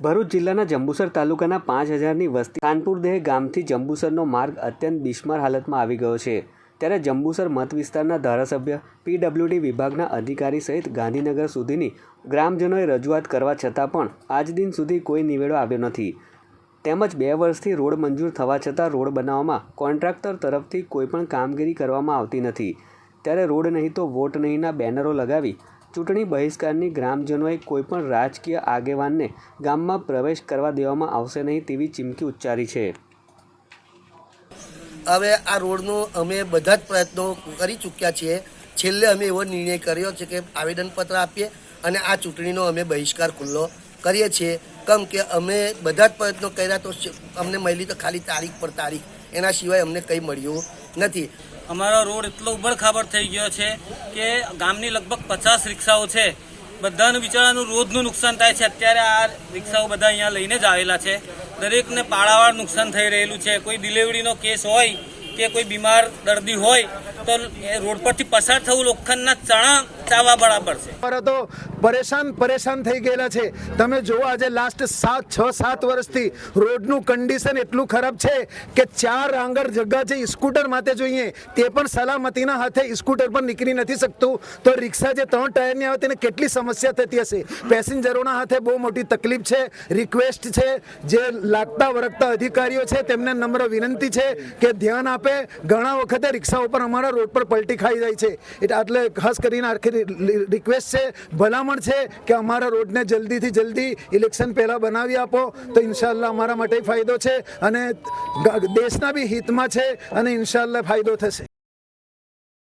ભરૂચ જિલ્લાના જંબુસર તાલુકાના પાંચ હજારની વસ્તી કાનપુરદેહ ગામથી જંબુસરનો માર્ગ અત્યંત બિસ્માર હાલતમાં આવી ગયો છે. ત્યારે જંબુસર મત વિસ્તારના ધારાસભ્ય પીડબ્લ્યુડી વિભાગના અધિકારી સહિત ગાંધીનગર સુધીની ગ્રામજનોએ રજૂઆત કરવા છતાં પણ આજ દિન સુધી કોઈ નિવેડો આવ્યો નથી. તેમજ બે વર્ષથી રોડ મંજૂર થવા છતાં રોડ બનાવવામાં કોન્ટ્રાક્ટર તરફથી કોઈપણ કામગીરી કરવામાં આવતી નથી. ત્યારે રોડ નહીં તો વોટ નહીંના બેનરો લગાવી ચૂંટણી બહિષ્કારની ગ્રામજનોએ કોઈપણ રાજકીય આગેવાનને ગામમાં પ્રવેશ કરવા દેવામાં આવશે નહીં તેવી ચીમકી ઉચ્ચારી છે. હવે આ રોડનો અમે બધા જ પ્રયત્નો કરી ચૂક્યા છીએ. છેલ્લે અમે એવો નિર્ણય કર્યો છે કે આવેદનપત્ર આપીએ અને આ ચૂંટણીનો અમે બહિષ્કાર ખુલ્લો કરીએ છીએ. કેમ કે અમે બધા જ પ્રયત્નો કર્યા તો અમને મળી તો ખાલી તારીખ પર તારીખ. એના સિવાય અમને કંઈ મળ્યું નથી. અમારો રોડ એટલો ઉબડખાબડ થઈ ગયો છે કે ગામની લગભગ પચાસ રિક્ષાઓ છે. બધાનું બિચારાનું રોજનું નુકસાન થાય છે. અત્યારે આ રિક્ષાઓ બધા અહીંયા લઈને જ આવેલા છે. દરેકને પાળાવાર નુકસાન થઈ રહેલું છે. કોઈ ડિલિવરીનો કેસ હોય કે કોઈ બીમાર દર્દી હોય તો એ રોડ પરથી પસાર થવું લોખંડના ચણા ચાવા બરાબર છે. તો પરેશાન પરેશાન થઈ ગયેલા છે. તમે જુઓ આજે લાસ્ટ સાત, છ, સાત વર્ષથી રોડનું કન્ડિશન એટલું ખરાબ છે કે ચાર આંગળ જગ્યા છે સ્કૂટર માટે જોઈએ, તે પણ સલામતીના હાથે સ્કૂટર પર નીકળી નથી શકતું. તો રિક્ષા જે ત્રણ ટાયરની આવે તેને કેટલી સમસ્યા થતી હશે? પેસેન્જરોના હાથે બહુ મોટી તકલીફ છે રિક્વેસ્ટ છે. જે લાગતા વળગતા અધિકારીઓ છે, તેમને નમ્ર વિનંતી છે કે ધ્યાન આપે. ઘણા વખતે રિક્ષા ઉપર અમારા રોડ પર પલટી ખાઈ જાય છે. એટલે એટલે ખાસ કરીને આખી રિક્વેસ્ટ છે, ભલામણ છે કે અમારા રોડને જલ્દીથી જલ્દી ઇલેક્શન પહેલાં બનાવી આપો. તો ઇન્શાલ્લાહ અમારા માટે ફાયદો છે અને દેશના બી હિતમાં છે અને ઇન્શાલ્લાહ ફાયદો થશે.